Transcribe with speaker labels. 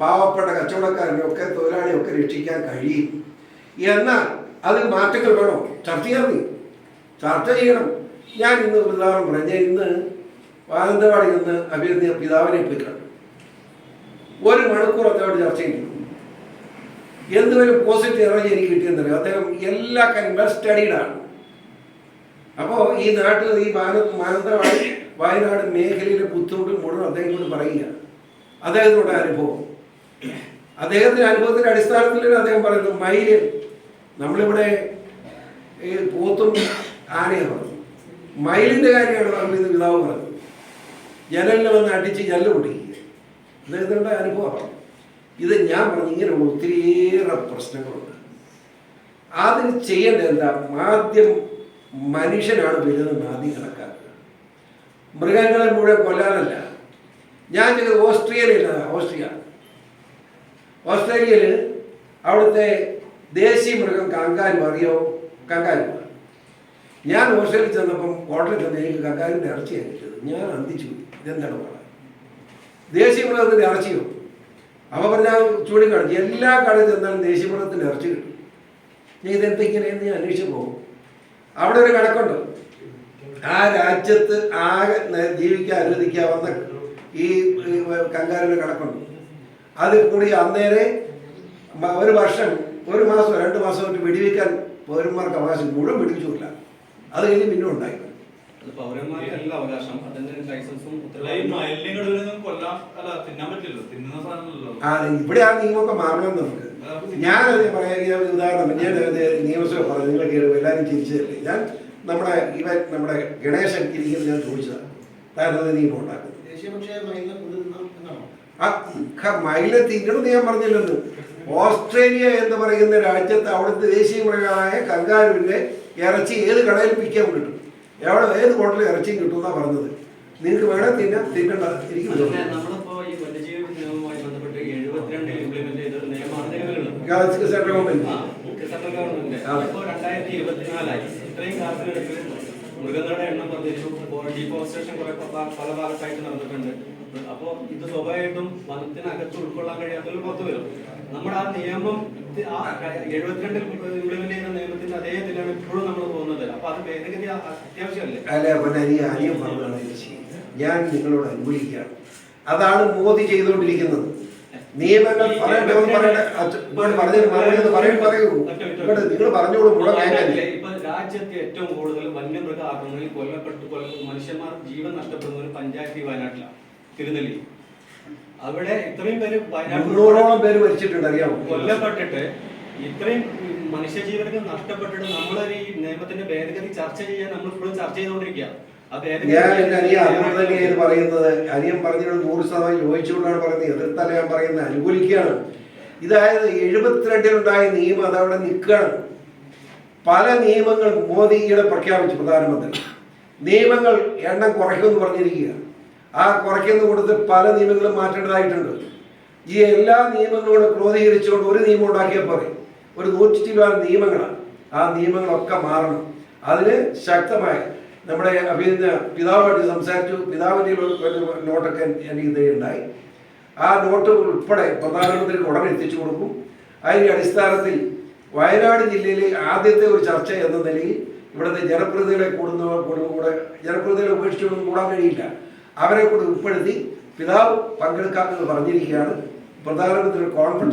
Speaker 1: പാവപ്പെട്ട കച്ചവടക്കാരനെ ഒക്കെ തൊഴിലാളിയെ തൊഴിലാളിയൊക്കെ രക്ഷിക്കാൻ കഴിയും. എന്നാൽ അതിൽ മാറ്റങ്ങൾ വേണോ? ചർച്ച ചെയ്യാൻ ചർച്ച ചെയ്യണം. ഞാൻ ഇന്ന് ഒരു ഉദാഹരണം പറഞ്ഞ ഇന്ന് വാനന്തവാടി നിന്ന് അഭിനന്ദിയ പിതാവിനെ പോയി കണ്ടു ഒരു മണിക്കൂർ അദ്ദേഹം ചർച്ച ചെയ്തു എന്തുവരും പോസിറ്റീവ് എനർജി എനിക്ക് കിട്ടിയെന്നറിയാം. അദ്ദേഹം എല്ലാ കാര്യം വെൽ സ്റ്റഡീഡാണ് അപ്പോൾ ഈ നാട്ടിൽ ഈ മാന മാനന്തവാടി വയനാട് മേഖലയിലെ ബുദ്ധിമുട്ടും മുഴുവൻ അദ്ദേഹം കൊണ്ട് പറയുക അദ്ദേഹത്തിനുള്ള അനുഭവം? അദ്ദേഹത്തിന്റെ അനുഭവത്തിന്റെ അടിസ്ഥാനത്തിൽ അദ്ദേഹം പറയുന്നു മയിൽ നമ്മളിവിടെ ഈ പോത്തും ആനയെ പറഞ്ഞു. മയിലിന്റെ കാര്യമാണ് പറഞ്ഞത് പിതാവ് പറഞ്ഞത്. ജനലിൽ വന്ന് അടിച്ച് ജനൽ പൊട്ടിക്കുക. അദ്ദേഹത്തിന്റെ അനുഭവമാണ് ഇത് ഞാൻ പറഞ്ഞു ഇങ്ങനെയുള്ള ഒത്തിരിയേറെ പ്രശ്നങ്ങളുണ്ട്. അതിന് ചെയ്യേണ്ടത് എന്താ? ആദ്യം മനുഷ്യനാണ് വലുതെന്ന് ആദ്യം കണക്കാക്കുക. മൃഗങ്ങളെ മുഴുവൻ കൊല്ലാനല്ല. ഞാൻ ചെയ്തത് ഓസ്ട്രിയയിലല്ല ഓസ്ട്രിയ. ഓസ്ട്രേലിയയിൽ അവിടുത്തെ ദേശീയ മൃഗം കങ്കാരു അറിയോ? കങ്കാരു ഞാൻ ഓസ്ട്രേലിയയിൽ ചെന്നപ്പം ഹോട്ടലിൽ ചെന്ന് എനിക്ക് കങ്കാരുവിന്റെ ഇറച്ചിയാണ് കിട്ടിയത്. ഞാൻ അന്തിച്ചു. ഇതെന്താണ് പറയുക ദേശീയ മൃഗത്തിന്റെ ഇറച്ചിയോ? അപ്പോൾ പറഞ്ഞാൽ ചൂണ്ടിക്കാണിച്ചു എല്ലാ കടയിൽ ചെന്നാലും ദേശീയ മൃഗത്തിന്റെ ഇറച്ചി കിട്ടും. ഞാൻ ഇതെന്തിങ്ങനെയെന്ന് ഞാൻ അന്വേഷിച്ച് പോകും അവിടെ ഒരു കണക്കുണ്ട്. ആ രാജ്യത്ത് ആകെ ജീവിക്കാൻ അനുവദിക്കാവുന്ന ഈ കങ്കാരുവിന് കണക്കുണ്ട്. അത് കൂടി അന്നേരെ ഒരു വർഷം ഒരു മാസം രണ്ട് മാസം ആയിട്ട് വെടിവെക്കാൻ പൗരന്മാർക്ക് അവകാശം മുഴുവൻ വെടിവെച്ചില്ല അത് കഴിഞ്ഞ് പിന്നെ ഉണ്ടായി.
Speaker 2: ഇവിടെയാണ് പൗരന്മാർക്കല്ല അവകാശം.
Speaker 1: ആ ഇവിടെ ആ നിയമമൊക്കെ മാറണം നമുക്ക്. ഞാനത് പറയാൻ ഞാൻ ഉദാഹരണം. ഞാൻ നിയമസഭ പറഞ്ഞു നിങ്ങൾ കേൾക്കും എല്ലാവരും ചിരിച്ചതല്ലേ? ഞാൻ നമ്മുടെ ഇവ നമ്മുടെ ഗണേശൻ ഇരിക്കുന്നത് ഞാൻ ചോദിച്ചതാണ്. താരത് നിയമം ഉണ്ടാക്കുന്നത്
Speaker 3: ദേശീയ പക്ഷേ മയിലിനെ കൊണ്ടുവരണം എന്നാണോ
Speaker 1: ആ ക- മയിലെ തിന്നണമെന്ന് ഞാൻ പറഞ്ഞില്ലെന്ന് ഓസ്ട്രേലിയ എന്ന് പറയുന്ന രാജ്യത്ത് അവിടുത്തെ ദേശീയ മൃഗമായ കങ്കാരുവിന്റെ ഇറച്ചി ഏത് കടയിൽ പിക്കാൻ കിട്ടും? എവിടെ ഏത് ഹോട്ടലിൽ ഇറച്ചിയും കിട്ടും എന്നാ പറഞ്ഞത്? നിങ്ങൾക്ക് വേണേ തിന്നാം തിന്നണ്ട എനിക്ക് സെൻട്രൽ ഗവൺമെന്റ്
Speaker 2: മൃഗങ്ങളുടെ എണ്ണം വർദ്ധിച്ചു. ഡീഫോറസ്റ്റേഷൻ പല ഭാഗത്തായിട്ട് നടന്നിട്ടുണ്ട്. അപ്പോൾ ഇത് സ്വാഭാവികമായിട്ടും വനത്തിനകത്ത് ഉൾക്കൊള്ളാൻ കഴിയാത്തവർ പുറത്തു വരും. നമ്മുടെ ആ നിയമം ആ എഴുപത്തിരണ്ടിൽ ഇംപ്ലിമെന്റ് ചെയ്ത നിയമത്തിന്റെ അതേ ഇതിലാണ് ഇപ്പോഴും നമ്മൾ പോകുന്നത്. അപ്പൊ അത് ഭേദഗതി അത്യാവശ്യമല്ലേ?
Speaker 1: അല്ല പറഞ്ഞതാണ്. ഞാൻ നിങ്ങളോട് അനുകൂലിക്കുകയാണ്. അതാണ് മോദി ചെയ്തുകൊണ്ടിരിക്കുന്നത്. നിയമങ്ങൾ പറയട്ടെ പറയൂ പറയൂ നിങ്ങൾ പറഞ്ഞോളൂ
Speaker 2: രാജ്യത്ത് ഏറ്റവും കൂടുതൽ വന്യമൃഗ ആക്രമണങ്ങളിൽ കൊല്ലപ്പെട്ട് കൊല്ല മനുഷ്യന്മാർ ജീവൻ നഷ്ടപ്പെടുന്ന ഒരു പഞ്ചായത്ത് വയനാട്ടിലാണ്. തിരുനെല്ലി. അവിടെ ഇത്രയും പേര്
Speaker 1: വയനാട്ടിലോളം പേര് മരിച്ചിട്ടുണ്ട് അറിയാമോ
Speaker 2: കൊല്ലപ്പെട്ടിട്ട് ഇത്രയും മനുഷ്യജീവനൊക്കെ നഷ്ടപ്പെട്ടിട്ട് നമ്മളൊരു ഈ നിയമത്തിന്റെ ഭേദഗതി ചർച്ച ചെയ്യാൻ നമ്മൾ ഇപ്പോഴും ചർച്ച ചെയ്തുകൊണ്ടിരിക്കുക
Speaker 1: ഞാൻ എന്റെ അനിയ അതുകൊണ്ട് തന്നെയാണ് പറയുന്നത്. അനിയൻ പറഞ്ഞത് നൂറ് ശതമാനം യോജിച്ചുകൊണ്ടാണ് പറയുന്നത്. എതിർത്തല്ല ഞാൻ പറയുന്നത്. അനുകൂലിക്കുകയാണ്. ഇതായത് എഴുപത്തിരണ്ടിലുണ്ടായ നിയമം അതവിടെ നിൽക്കുകയാണ്. പല നിയമങ്ങൾ മോദിയുടെ പ്രഖ്യാപിച്ചു പ്രധാനമന്ത്രി. നിയമങ്ങൾ എണ്ണം കുറയ്ക്കുമെന്ന് പറഞ്ഞിരിക്കുക ആ കുറയ്ക്കുന്ന കൊടുത്ത് പല നിയമങ്ങളും മാറ്റേണ്ടതായിട്ടുണ്ട്. ഈ എല്ലാ നിയമങ്ങളോട് ക്രോധീകരിച്ചുകൊണ്ട് ഒരു നിയമം ഉണ്ടാക്കിയാൽ പോരെ. ഒരു നൂറ്റി നിയമങ്ങളാണ്. ആ നിയമങ്ങളൊക്കെ മാറണം. അതിന് ശക്തമായ നമ്മുടെ അഭിനന്ദ പിതാവുമായിട്ട് സംസാരിച്ചു. പിതാവിന്റെ നോട്ടൊക്കെ എനിക്ക് ഇതുണ്ടായി ആ നോട്ട് ഉൾപ്പെടെ പ്രധാനമന്ത്രിക്ക് ഉടനെ എത്തിച്ചു കൊടുക്കും. അതിന്റെ അടിസ്ഥാനത്തിൽ വയനാട് ജില്ലയിലെ ആദ്യത്തെ ഒരു ചർച്ച എന്ന നിലയിൽ ഇവിടുത്തെ ജനപ്രതിനിധികളെ കൂടുന്ന കൂടും കൂടെ ജനപ്രതിനിധികളെ ഉപേക്ഷിച്ചു കൂടാൻ കഴിയില്ല. അവരെ കൂടെ ഉൾപ്പെടുത്തി പിതാവ് പങ്കെടുക്കാമെന്ന് പറഞ്ഞിരിക്കുകയാണ്. പ്രധാനമന്ത്രി കോൺഫറൻസ്